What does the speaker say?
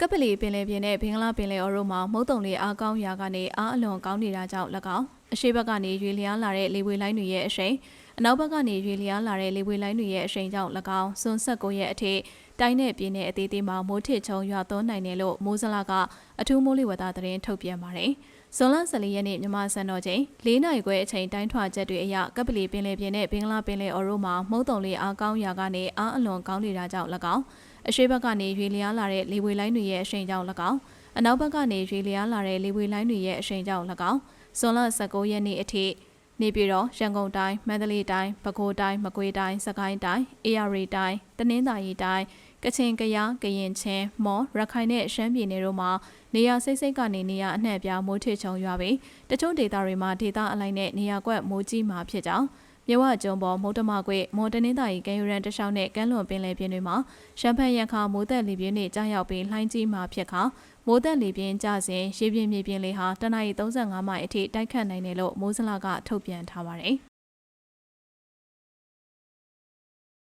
ကပလီပင်လယ်ပြင်နဲ့ဘင်္ဂလားပင်လယ်အော်တို့မှာမုတ်တုံလေးအားကောင်းရာကနေအားအလွန်ကောင်းနေတာကြောင့်၎င်းအရှိဘက်ကနေရွေလျားလာတဲ့လေဝေလိုင်းတွေရဲ့အရှိန်အနောက်ဘက်ကနေရွေလျားလာတဲ့လေဝေလိုင်းတွေရဲ့အရှိန်ကြောင့်၎င်းစွန်ဆက်ကိုရဲ့အထိတိုင်းနဲ့ပြည်နယ်အသေးသေးမှာမိုးထစ်ချုံရွာသွန်းနိုင်တယ်လို့မိုးစလာကအထူးမိုးလေဝသသတင်းထုတ်ပြန်ပါတယ်။ဇွန်လ14ရက်နေ့မြန်မာစံတော်ချိန်၄နိုင်ခွဲအချိန်တိုင်းထွာချက်တွေအရကပလီပင်လယ်ပြင်နဲ့ဘင်္ဂလားပင်လယ်အော်တို့မှာမုတ်တုံလေးအားကောင်းရာကနေအားအလွန်ကောင်းနေတာကြောင့်၎င်း အရှိဘက်ကနေရွေလျားလာတဲ့လေဝေလိုင်းတွေရဲ့အရှိန်ကြောင့်၎င်းအနောက်ဘက်ကနေရွေလျားလာတဲ့လေဝေလိုင်းတွေရဲ့အရှိန်ကြောင့်၎င်းဇွန်လ19ရက်နေ့အထိနေပြည်တော်ရန်ကုန်တိုင်းမန္တလေးတိုင်းပဲခူးတိုင်းမကွေးတိုင်းစကိုင်းတိုင်းအေရရီတိုင်းတနင်္သာရီတိုင်းကချင်ကယားကရင်ချင်းမော်ရခိုင်နဲ့ရှမ်းပြည်နယ်တို့မှာနေရာစိတ်စိတ်ကနေနေရာအနှံ့ပြားမိုးထစ်ချုံရွာပြီးတချို့ဒေသတွေမှာဒေသအလိုက်နဲ့နေရာကွက်မိုးကြီးမှာဖြစ်ကြောင်း မြဝကျုံပေါ်မုတ်တမကွေမော်တနင်္သာရီကမ်းယူရန်တလျှောက်နဲ့ကမ်းလွန်ပင်လယ်ပြင်တွေမှာရှမ်းဖန်ရန်ခါမိုးသက်လေပြင်းတွေကြားရောက်ပြီးလှိုင်းကြီးမှာဖြစ်ခါမိုးသက်လေပြင်းကျစဉ်ရေပြင်းမြေပြင်းလေးဟာတနအီ35မိုင်အထိတိုက်ခတ်နိုင်တယ်လို့မိုးစလာကထုတ်ပြန်ထားပါတယ်